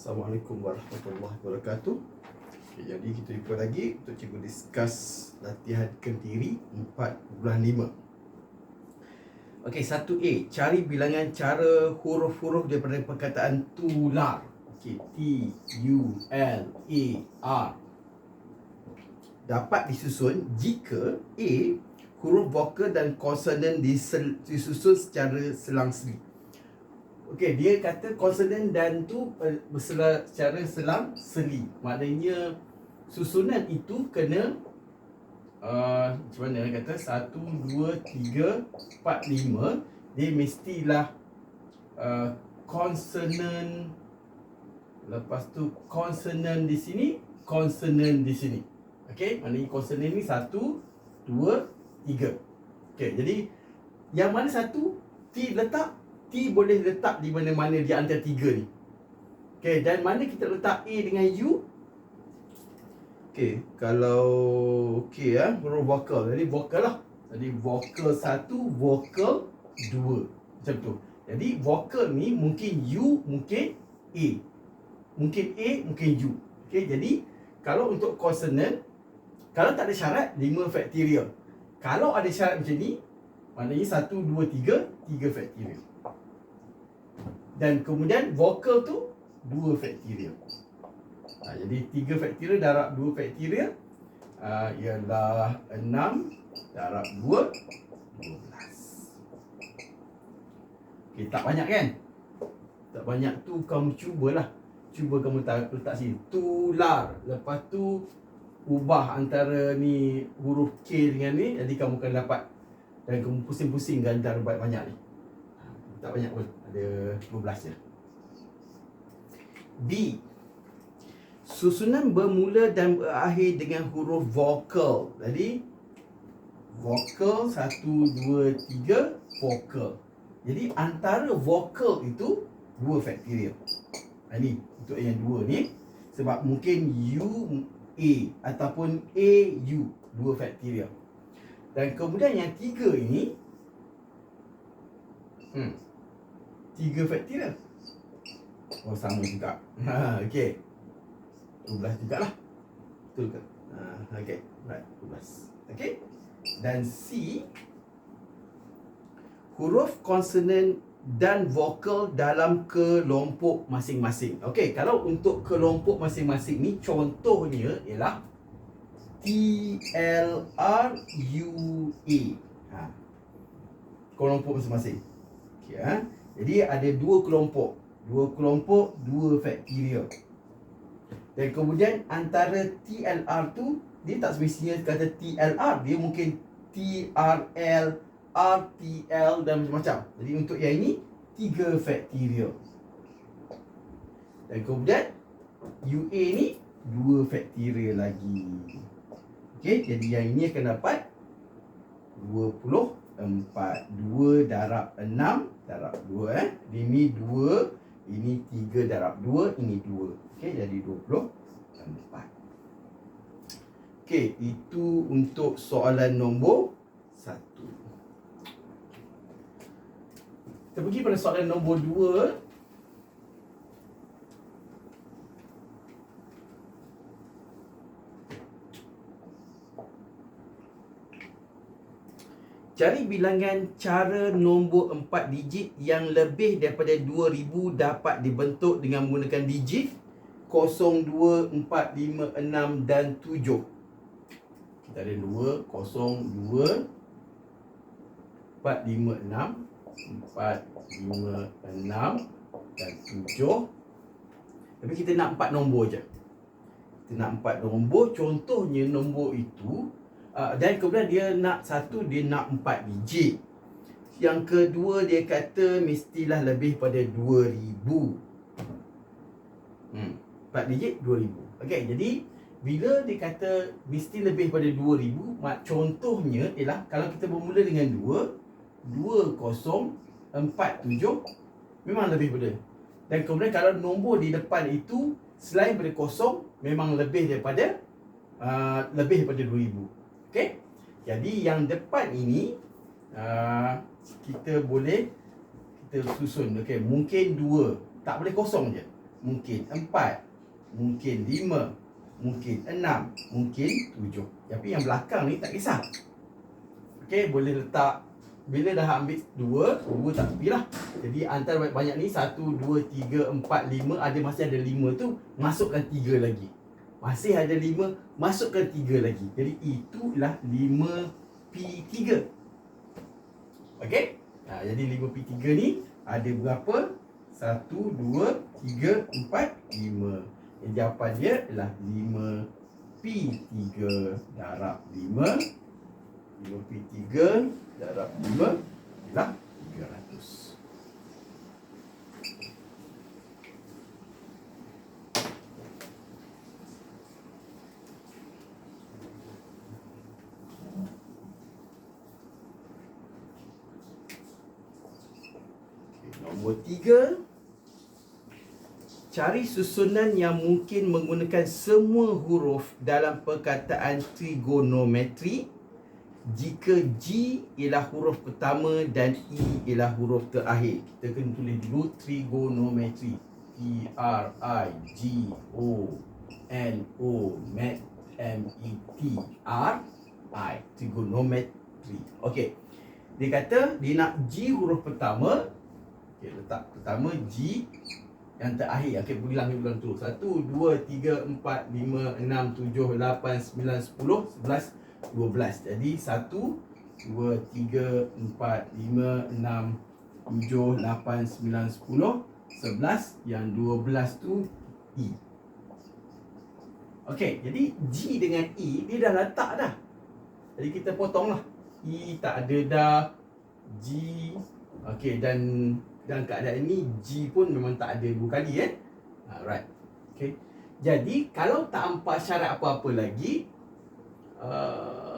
Assalamualaikum warahmatullahi wabarakatuh. Okay, Jadi kita jumpa lagi untuk cikgu discuss latihan kendiri 4.5 Okey, 1A Cari bilangan cara huruf-huruf daripada perkataan tular. Okey, T-U-L-A-R Dapat disusun jika A Huruf vokal dan konsonan disusun secara selang-seli Okey, dia kata konsonan dan tu bersela secara selang seli. Maknanya susunan itu kena uh, macam mana dia kata 1 2 3 4 5 dia mestilah uh, konsonan lepas tu konsonan di sini, konsonan di sini. Okey, maknanya konsonan ni 1 2 3. Okey, jadi yang mana satu T letak T boleh letak di mana-mana di antara tiga ni. Okey, dan mana kita letak A dengan U? Okey, kalau okey ya, huruf vokal. Jadi vokal lah. Jadi vokal satu, vokal dua. Macam tu. Jadi vokal ni mungkin U, mungkin A. Mungkin A, mungkin U. Okey, jadi kalau untuk consonant, kalau tak ada syarat, 5 factorial. Kalau ada syarat macam ni, maknanya 1, 2, 3, 3 factorial. Dan kemudian vokal tu dua faktorial. Ha, jadi tiga faktorial darab dua faktorial ha, ialah enam darab dua dua belas. Okay, tak banyak kan? Tak banyak tu kamu cubalah. Cuba kamu letak, sini. Tular. Lepas tu ubah antara ni huruf K dengan ni. Jadi kamu akan dapat. Dan kamu pusing-pusing gantar banyak-banyak ni. Tak banyak pun Ada 12 je. B. Susunan bermula dan berakhir dengan huruf vokal. Jadi Vokal 1, 2, 3 Vokal. Jadi antara vokal itu Dua faktorial Ini untuk yang dua ni Sebab mungkin U A Ataupun A U Dua faktorial Dan kemudian yang tiga ini Hmm tiga faktorial Oh sama juga ha, Okay 12 jugalah Betul ke? Ha, okay Right 12 Okay Dan C Huruf konsonan dan vokal dalam kelompok masing-masing. Okey, kalau untuk kelompok masing-masing ni contohnya ialah T L R U A. Ha. Kelompok masing-masing. Okey, ha. Jadi ada dua kelompok. Dua kelompok, dua faktorial. Dan kemudian antara TLR tu dia tak semestinya kata TLR, dia mungkin TRL, RTL dan macam-macam. Jadi untuk yang ini tiga faktorial. Dan kemudian UA ni dua faktorial lagi. Okey, jadi yang ini akan dapat 20 empat dua darab enam darab dua eh. Ini dua ini tiga darab dua ini dua. Okey jadi dua puluh empat. Okey itu untuk soalan nombor satu. Kita pergi pada soalan nombor dua Cari bilangan cara nombor 4 digit yang lebih daripada 2000 dapat dibentuk dengan menggunakan digit 0, 2, 4, 5, 6 dan 7. Kita ada 2, 0, 2, 4, 5, 6, 4, 5, 6 dan 7. Tapi kita nak 4 nombor je. Kita nak 4 nombor. Contohnya nombor itu uh, dan kemudian dia nak satu dia nak empat digit yang kedua dia kata mestilah lebih pada 2000 hmm empat digit 2000 okey jadi bila dia kata mesti lebih pada 2000 mak contohnya ialah kalau kita bermula dengan 2 2 kosong 4 7 memang lebih pada. Dan kemudian kalau nombor di depan itu selain daripada kosong memang lebih daripada uh, lebih daripada 2000 Okey. Jadi yang depan ini uh, kita boleh kita susun okey mungkin dua tak boleh kosong je mungkin empat, mungkin lima, mungkin enam, mungkin tujuh. Tapi yang belakang ni tak kisah. Okey, boleh letak bila dah ambil dua, dua tak tepi lah. Jadi antara banyak-banyak ni satu, dua, tiga, empat, lima, ada masih ada lima tu, masukkan tiga lagi. Masih ada lima, masukkan tiga lagi. Jadi itulah lima P3. Okey? Ha, jadi lima P3 ni ada berapa? Satu, dua, tiga, empat, lima. Yang jawapan dia adalah lima P3 darab lima. Lima P3 darab 5 ialah 300. Nombor tiga Cari susunan yang mungkin menggunakan semua huruf dalam perkataan trigonometri jika G ialah huruf pertama dan E ialah huruf terakhir. Kita kena tulis dulu trigonometry. T R I G O N O M E T R I trigonometry. Okey. Dia kata dia nak G huruf pertama. Okey, letak pertama G yang terakhir. Okey, ulang ulang tu. 1 2 3 4 5 6 7 8 9 10 11 12 Jadi 1 2, 3, 4, 5, 6, 7, 8, 9, 10 11 Yang 12 tu E. Okey, jadi G dengan E Dia dah letak dah. Jadi kita potong lah E tak ada dah. G Okey, dan dalam keadaan ini G pun memang tak ada dua kali eh Alright Okey Jadi kalau tak nampak syarat apa-apa lagi uh,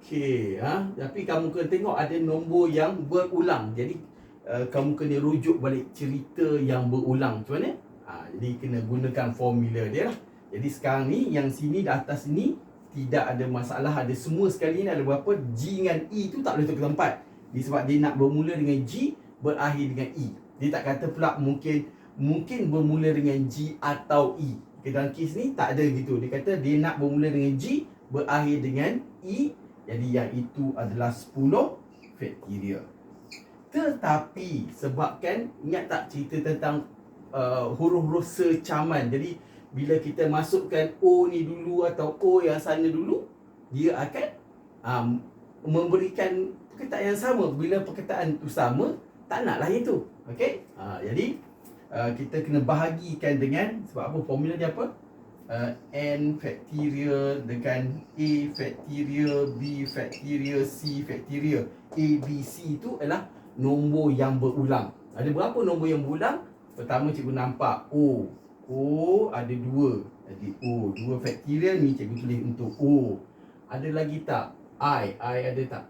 Okey, ha? Tapi kamu kena tengok ada nombor yang berulang. Jadi uh, kamu kena rujuk balik cerita yang berulang. Macam mana? Ha, jadi kena gunakan formula dia lah. Jadi sekarang ni yang sini di atas ni tidak ada masalah. Ada semua sekali ni ada berapa G dengan E tu tak boleh tukar tempat. Dia sebab dia nak bermula dengan G berakhir dengan E. Dia tak kata pula mungkin mungkin bermula dengan G atau E. Okay, dalam kes ni tak ada gitu. Dia kata dia nak bermula dengan G berakhir dengan E jadi yang itu adalah 10 faktorial tetapi sebabkan ingat tak cerita tentang uh, huruf-huruf secaman jadi bila kita masukkan O ni dulu atau O yang sana dulu dia akan um, memberikan perkataan yang sama bila perkataan itu sama tak naklah itu okey uh, jadi uh, kita kena bahagikan dengan sebab apa formula dia apa uh, N factorial dengan A factorial, B factorial, C factorial. A, B, C itu adalah nombor yang berulang. Ada berapa nombor yang berulang? Pertama cikgu nampak O. O ada dua. Jadi O. Dua factorial ni cikgu tulis untuk O. Ada lagi tak? I. I ada tak?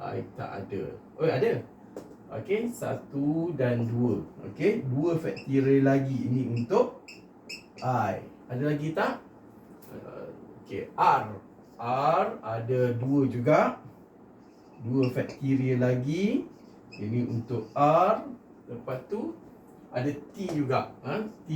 I tak ada. Oh ada. Okey, satu dan dua. Okey, dua factorial lagi. Ini untuk I. Ada lagi tak? Okey, R. R ada dua juga. Dua faktorial lagi. Ini untuk R. Lepas tu ada T juga. Ha? T.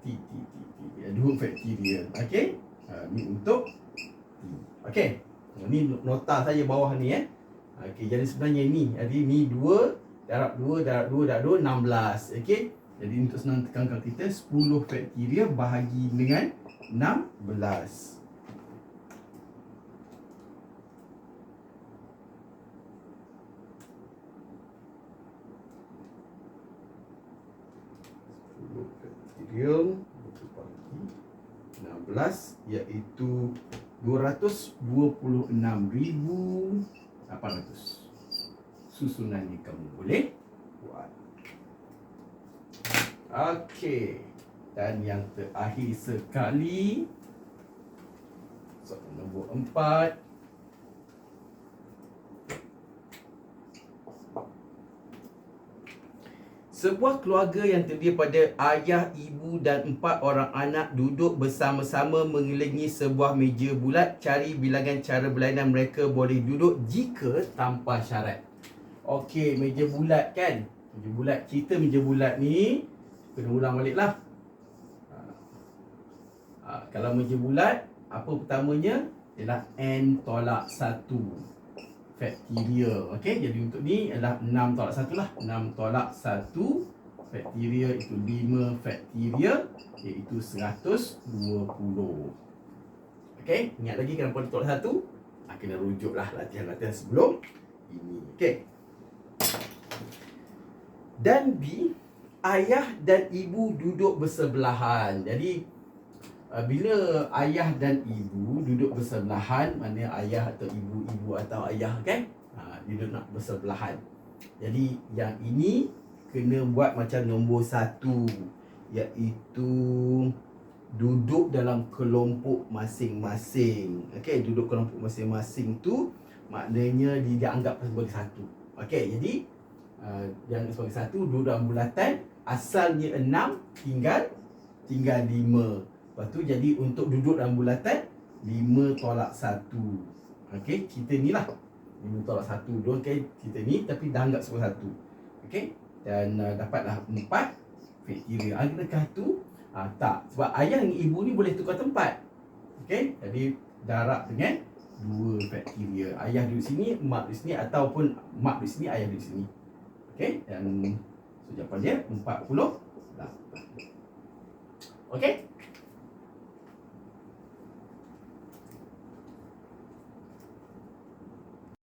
T, T, T, T. Dua faktorial. Okey. Ha, ini untuk T. Okey. Ini nota saja bawah ni eh. Okey, jadi sebenarnya ni. Jadi ni dua. Darab dua, darab dua, darab dua, enam belas. Okey. Jadi untuk senang tekankan kita 10 faktorial bahagi dengan 16 Faktorial bahagi 16 iaitu 226,800 Susunan ni kamu boleh buat Okey. Dan yang terakhir sekali soalan nombor empat. Sebuah keluarga yang terdiri pada ayah, ibu dan empat orang anak duduk bersama-sama mengelilingi sebuah meja bulat. Cari bilangan cara berlainan mereka boleh duduk jika tanpa syarat. Okey, meja bulat kan? Meja bulat. Cerita meja bulat ni kena ulang balik lah ha. Ha, kalau meja bulat apa pertamanya ialah n tolak 1 factorial okey jadi untuk ni adalah 6 tolak 1 lah. 6 tolak 1 factorial itu 5 factorial iaitu 120 okey ingat lagi kenapa dia tolak 1 ha, kena rujuk lah latihan-latihan sebelum ini. Okey. Dan B ayah dan ibu duduk bersebelahan. Jadi bila ayah dan ibu duduk bersebelahan, mana ayah atau ibu, ibu atau ayah kan? Ha, duduk nak bersebelahan. Jadi yang ini kena buat macam nombor satu iaitu duduk dalam kelompok masing-masing. Okey, duduk kelompok masing-masing tu maknanya dia dianggap sebagai satu. Okey, jadi uh, yang sebagai satu duduk dalam bulatan asalnya enam tinggal tinggal lima. Lepas tu jadi untuk duduk dalam bulatan lima tolak satu. Okey, kita ni lah lima tolak satu. Dua okay, kita ni tapi dah anggap sebagai satu. Okey, dan uh, dapatlah empat faktorial. Adakah tu? Ah, tak. Sebab ayah dan ibu ni boleh tukar tempat. Okey, jadi darab dengan dua faktorial. Ayah duduk sini, mak duduk sini ataupun mak duduk sini, ayah duduk sini. Okey, dan So jawapan dia 48 Okey